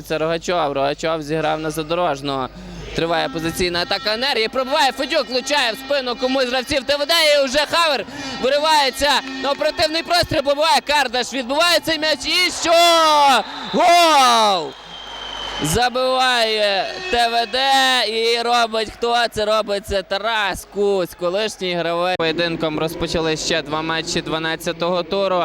Це Рогачов. Рогачов зіграв на задорожного. Триває позиційна атака енергії. Пробиває Федюк, влучає в спину комусь з гравців ТВД. І вже Хавер виривається на оперативний простріл. Пробиває Кардаш. Відбуває цей м'яч. І що? Гол! Забиває ТВД і робить хто це робить це Тарас Куць, колишній гравець. Поєдинком розпочали ще два матчі 12-го туру.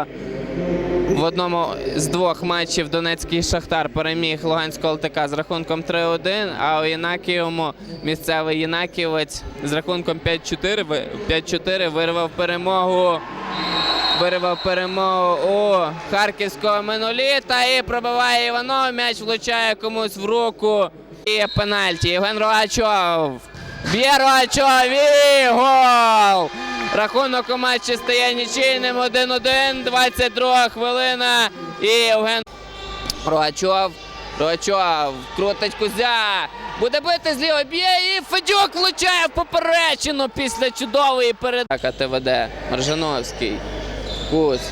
В одному з двох матчів Донецький Шахтар переміг Луганського ЛТК з рахунком 3-1, а у Єнакієвому місцевий Єнаківець з рахунком 5-4 ви- 5-4 вирвав перемогу. Вирвав перемогу у харківського минуліта і пробиває Іванов. М'яч влучає комусь в руку. І пенальті. Євген Рогачов. Б'є Рогачов і гол! Рахунок у матчі стає нічийним 1-1, 22 хвилина. І Євген Рогачов. Рогачов крутить Кузя. Буде бити зліва, б'є і Федюк влучає в поперечину після чудової передачі. ТВД. Маржановський. Кусь.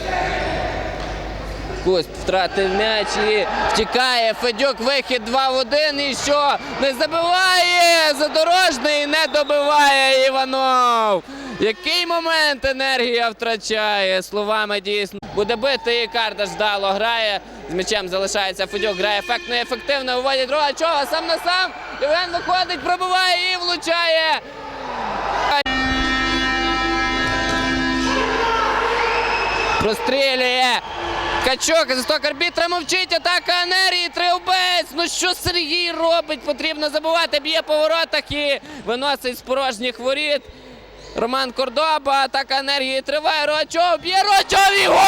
Кусь втратив м'яч і втікає. Федюк вихід 2 в 1. І що? Не забиває задорожний, не добиває Іванов. Який момент енергія втрачає? Словами дійсно. Буде бити і карта ждало грає. З м'ячем залишається Федюк, грає ефектно і ефективно. Виводять Рогачова сам на сам. Євген виходить, пробиває і влучає. Прострілює. Качок, засток арбітра мовчить, атака енергії, триубець. Ну що Сергій робить? Потрібно забувати, б'є по воротах і виносить з порожніх воріт. Роман Кордоба, атака енергії триває. Рогачов, б'є Рогачов і гол!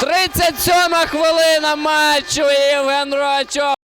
37 хвилина матчу Євген Рогачов.